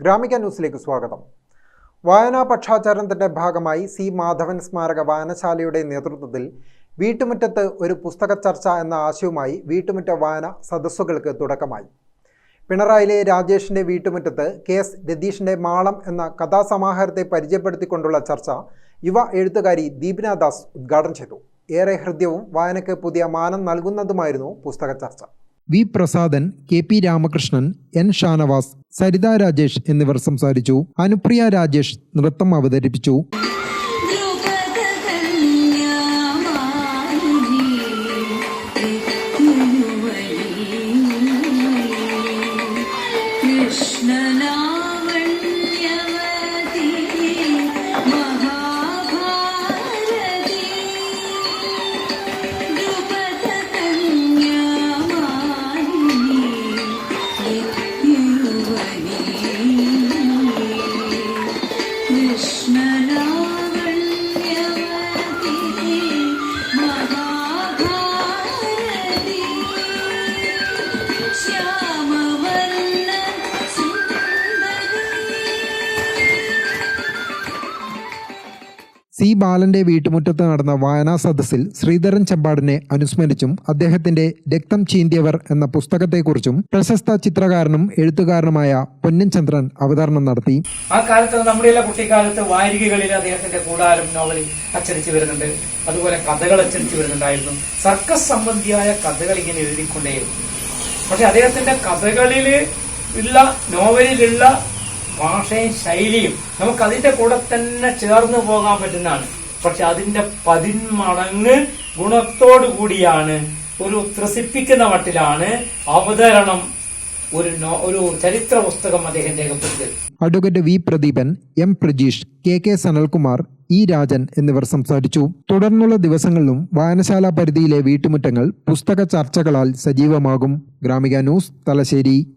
ഗ്രാമിക ന്യൂസിലേക്ക് സ്വാഗതം. വായനാ പക്ഷാചരണത്തിന്റെ ഭാഗമായി സി മാധവൻ സ്മാരക വായനശാലയുടെ നേതൃത്വത്തിൽ വീട്ടുമുറ്റത്ത് ഒരു പുസ്തക ചർച്ച എന്ന ആശയവുമായി വീട്ടുമുറ്റ വായന സദസ്സുകൾക്ക് തുടക്കമായി. പിണറായിലെ രാജേഷിന്റെ വീട്ടുമുറ്റത്ത് കെ എസ് രതീഷിന്റെ മാളം എന്ന കഥാസമാഹാരത്തെ പരിചയപ്പെടുത്തിക്കൊണ്ടുള്ള ചർച്ച യുവ എഴുത്തുകാരി ദീപിന ദാസ് ഉദ്ഘാടനം ചെയ്തു. ഏറെ ഹൃദ്യവും വായനയ്ക്ക് പുതിയ മാനം നൽകുന്നതുമായിരുന്നു പുസ്തക ചർച്ച. V Prasadan K P Ramakrishnan N Shanavas Saritha Rajesh എന്നിവർ സംസാരിച്ചു. അനുപ്രിയ രാജേഷ് നൃത്തം അവതരിപ്പിച്ചു. കൃഷ്ണനാവണ്യമതി കൃഷ്ണനാവണ്യമതി സി ബാലന്റെ വീട്ടുമുറ്റത്ത് നടന്ന വായനാ സദസ്സിൽ ശ്രീധരൻ ചമ്പാടിനെ അനുസ്മരിച്ചും അദ്ദേഹത്തിന്റെ രക്തം ചീന്തിയവർ എന്ന പുസ്തകത്തെക്കുറിച്ചും പ്രശസ്ത ചിത്രകാരനും എഴുത്തുകാരനുമായ പൊന്നൻ ചന്ദ്രൻ അവതരണം നടത്തി. ആ കാലത്ത് നമ്മുടെ എല്ലാ കുട്ടിക്കാലത്ത് വാരികകളിൽ അദ്ദേഹത്തിന്റെ കൂടാരം നോവലിൽ അച്ചടിച്ചു വരുന്നുണ്ട്. അതുപോലെ കഥകൾ അച്ചടിച്ചു വരുന്നുണ്ടായിരുന്നു. സർക്കസ് സംബന്ധിയായ കഥകൾ ഇങ്ങനെ എഴുതിക്കൊണ്ടേയിരുന്നു. പക്ഷെ അദ്ദേഹത്തിന്റെ കഥകളിൽ ഉള്ള നോവലിലുള്ള ഭാഷയും ശൈലിയും നമുക്ക് അതിന്റെ കൂടെ തന്നെ ചേർന്ന് പോകാൻ പറ്റുന്നതാണ്. പക്ഷെ അതിന്റെ പതിന്മടങ്ങ് ഗുണത്തോടു കൂടിയാണ് ഒരു ത്രസിപ്പിക്കുന്ന മട്ടിലാണ് അവതരണം ഒരു ഒരു ചരിത്ര പുസ്തകം അദ്ദേഹം രേഖപ്പെടുത്തിയത്. Advocate V Pradeepan M Prajeesh K K Sanalkumar E Rajan എന്നിവർ സംസാരിച്ചു. തുടർന്നുള്ള ദിവസങ്ങളിലും വായനശാല പരിധിയിലെ വീട്ടുമുറ്റങ്ങൾ പുസ്തക ചർച്ചകളാൽ സജീവമാകും. ഗ്രാമിക ന്യൂസ് തലശ്ശേരി.